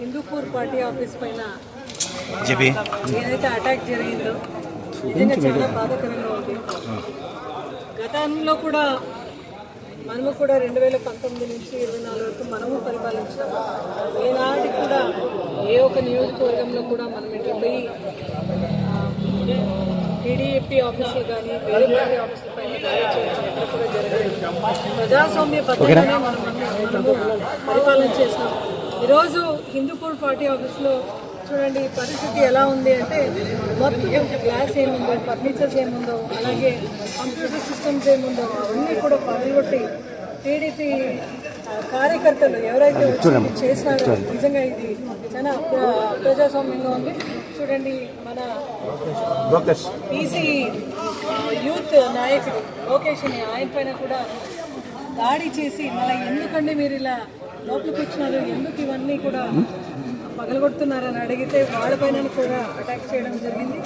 Hindupur party office పైన జబి. ఏదైతే attack జరిగిందో నిజంగా చాలా బాధాకరంగా ఉంది. గతంలో కూడా మనము కూడా రెండు వేల పంతొమ్మిది నుంచి ఇరవై నాలుగు వరకు మనము పరిపాలించాము. ఏనాటికి కూడా ఏ ఒక్క నియోజకవర్గంలో కూడా మనం ఇట్లా పోయి టీడీపీ ఆఫీసులు కానీ వేరే పార్టీ ఆఫీసుల పైన దాడి చేయడం ఎక్కడ కూడా జరగలేదు. ప్రజాస్వామ్య పద్ధతిలోనే మనం మనము పరిపాలన చేసినాం ఈరోజు హిందూపూర్ పార్టీ ఆఫీస్లో చూడండి పరిస్థితి ఎలా ఉంది అంటే మొత్తం గ్లాస్ ఏముందో ఫర్నిచర్స్ ఏముందో అలాగే కంప్యూటర్ సిస్టమ్స్ ఏముందో అవన్నీ కూడా పగలగొట్టి టీడీపీ కార్యకర్తలు ఎవరైతే చేసినారో నిజంగా ఇది చాలా అప్రజాస్వామ్యంగా ఉంది. చూడండి మన బీసీ యూత్ నాయకుడు లోకేష్ అని ఆయన పైన కూడా దాడి చేసి మళ్ళీ ఎందుకండి మీరు ఇలా లోపలికి వచ్చినారు. ఎందుకు ఇవన్నీ కూడా పగలగొడుతున్నారని అడిగితే వాళ్ళపైన కూడా అటాక్ చేయడం జరిగింది.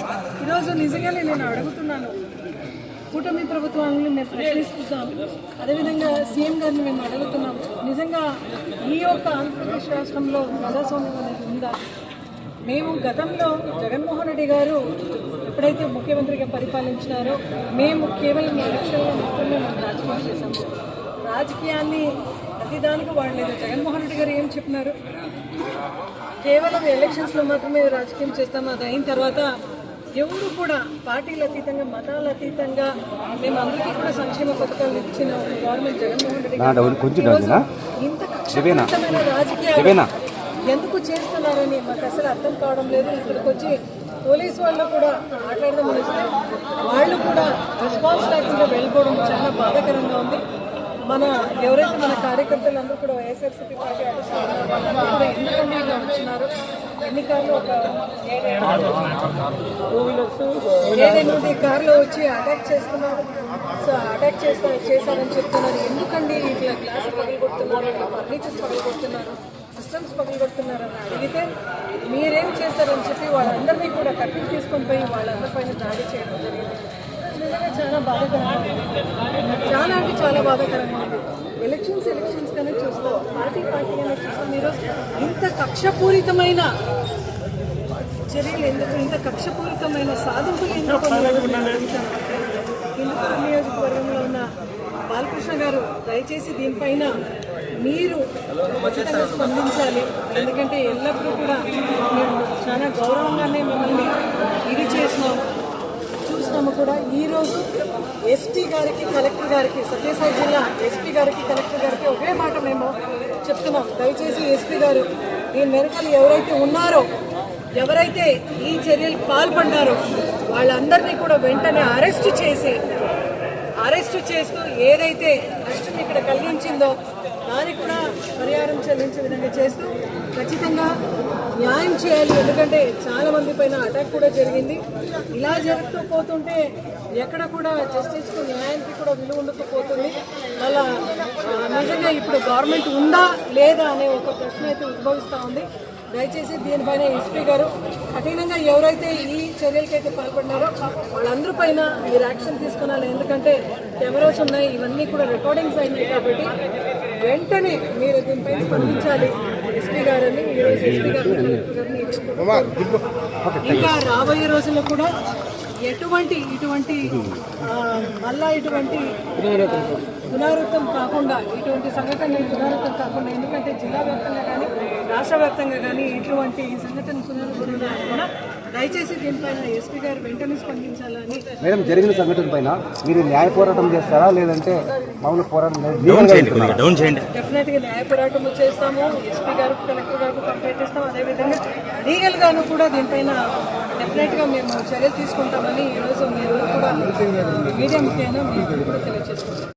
ఈరోజు నిజంగానే నేను అడుగుతున్నాను. కూటమి ప్రభుత్వాన్ని మేము ప్రశ్నిస్తున్నాం. అదేవిధంగా సీఎం గారిని మేము అడుగుతున్నాం. నిజంగా ఈ యొక్క ఆంధ్రప్రదేశ్ రాష్ట్రంలో ప్రజాస్వామ్యం అనేది ఉందా? మేము గతంలో జగన్మోహన్ రెడ్డి గారు ఎప్పుడైతే ముఖ్యమంత్రిగా పరిపాలించినారో మేము కేవలం ఎలక్షన్లో మాత్రమే మేము రాజకీయం చేశాము. రాజకీయాన్ని ప్రతిదానికి వాడలేదు. జగన్మోహన్ రెడ్డి గారు ఏం చెప్పినారు? కేవలం ఎలక్షన్స్లో మాత్రమే రాజకీయం చేస్తాము? అది అయిన తర్వాత ఎవరు కూడా పార్టీల అతీతంగా మతాల అతీతంగా మేము అందరికీ కూడా సంక్షేమ పథకాలు ఇచ్చిన గవర్నమెంట్ జగన్మోహన్ రెడ్డి ఇంత రాజకీయాలు ఎందుకు చేస్తున్నారని మాకు అసలు అర్థం కావడం లేదు. ఇక్కడికి వచ్చి పోలీసు వాళ్ళు కూడా మాట్లాడదామని వస్తే వాళ్ళు కూడా రెస్పాన్స్ లేకుండా వెళ్ళిపోవడం చాలా బాధాకరంగా ఉంది. మన ఎవరైతే మన కార్యకర్తలు అందరూ కూడా వైఎస్ఆర్సీపీ పార్టీ ఆఫీసులో ఉన్నారు, ఎందుకంటే ఇలా వచ్చినారు? ఎన్నికల్లో ఒక ఏదైనా కార్లో వచ్చి అటాక్ చేస్తున్నారు. సో అటాక్ చేస్తా చేశారని చెప్తున్నారు. ఎందుకండి ఇట్లా గ్లాస్ పగలు కొడుతున్నారు? ఇట్లా ఫర్నిచర్స్ పగలు కొడుతున్నారు? సిస్టమ్స్ పగలు కొడుతున్నారు అడిగితే మీరేం చేస్తారని చెప్పి వాళ్ళందరినీ కూడా కట్టింగ్ తీసుకొని పోయి వాళ్ళందరి పైన దాడి చేయడం జరిగింది. నిజంగా చాలా బాధాకరంగా చాలా అంటే చాలా బాధాకరంగా ఎలక్షన్స్ ఎలక్షన్స్ గానే చూస్తాం పార్టీ పార్టీ గానే చూస్తాం ఈరోజు ఇంత కక్షపూరితమైన చర్యలు ఎందుకు ఇంత కక్షపూరితమైన సాధింపులు ఎందుకు. హిందూపురం నియోజకవర్గంలో ఉన్న బాలకృష్ణ గారు దయచేసి దీనిపైన మీరు ఖచ్చితంగా స్పందించాలి. ఎందుకంటే ఎల్లప్పుడూ కూడా మేము చాలా గౌరవంగానే మిమ్మల్ని ఇది చేసినాము చేసినాము కూడా ఈరోజు ఎస్పీ గారికి కలెక్టర్ గారికి సత్యసాయి జిల్లా ఎస్పీ గారికి కలెక్టర్ గారికి ఒకే మాట మేము చెప్తున్నాం. దయచేసి ఎస్పీ గారు ఈ మెరకలు ఎవరైతే ఉన్నారో ఎవరైతే ఈ చర్యలకు పాల్పడ్డారో వాళ్ళందరినీ కూడా వెంటనే అరెస్ట్ చేసి అరెస్ట్ చేస్తూ ఏదైతే నష్టం ఇక్కడ కలిగించిందో దానికి కూడా పరిహారం చెల్లించే విధంగా చేస్తూ ఖచ్చితంగా న్యాయం చేయాలి. ఎందుకంటే చాలా మంది పైన అటాక్ కూడా జరిగింది. ఇలా జరుగుతూ పోతుంటే ఎక్కడ కూడా జస్టిస్కు న్యాయానికి కూడా విలువ ఉండకు పోతుంది. అలా నిజంగా ఇప్పుడు గవర్నమెంట్ ఉందా లేదా అనే ఒక ప్రశ్న అయితే ఉద్భవిస్తూ ఉంది. దయచేసి దీనిపైన ఎస్పీ గారు కఠినంగా ఎవరైతే ఈ చర్యలకైతే పాల్పడినారో వాళ్ళందరి పైన మీరు యాక్షన్ తీసుకున్నాలి ఎందుకంటే కెమెరాస్ ఉన్నాయి ఇవన్నీ కూడా రికార్డింగ్స్ అయినాయి కాబట్టి వెంటనే మీరు దీనిపైన స్పందించాలి ఎస్పీ గారని ఈరోజు ఎస్పీ గారు గారిని ఇంకా రాబోయే రోజుల్లో కూడా ఎటువంటి ఇటువంటి మళ్ళా ఇటువంటి పునరావృతం కాకుండా ఇటువంటి సంఘటనలు పునరావృతం కాకుండా ఎందుకంటే జిల్లా వ్యాప్తంగా కానీ రాష్ట్ర వ్యాప్తంగా కానీ ఇటువంటి సంఘటన పునరావృతం కాకుండా దయచేసి దీనిపైన ఎస్పీ గారు వెంటనే స్పందించాలని మేడం జరిగిన సంఘటన పైన మీరు న్యాయ పోరాటం చేస్తారా? లేదంటే మామూలు పోరాటం డౌన్ లీగల్గా చేయండి కొద్దిగా డౌన్ చేయండి. డెఫినెట్గా న్యాయ పోరాటం చేస్తాము. ఎస్పీ గారికి కలెక్టర్ గారికి కంప్లైంట్ ఇస్తాం అదేవిధంగా లీగల్ గాను కూడా దీనిపైన డెఫినెట్గా మేము చర్యలు తీసుకుంటామని ఈరోజు మీరు కూడా మీడియా ముఖ్యంగా మీకు కూడా తెలియజేసుకుంటాం.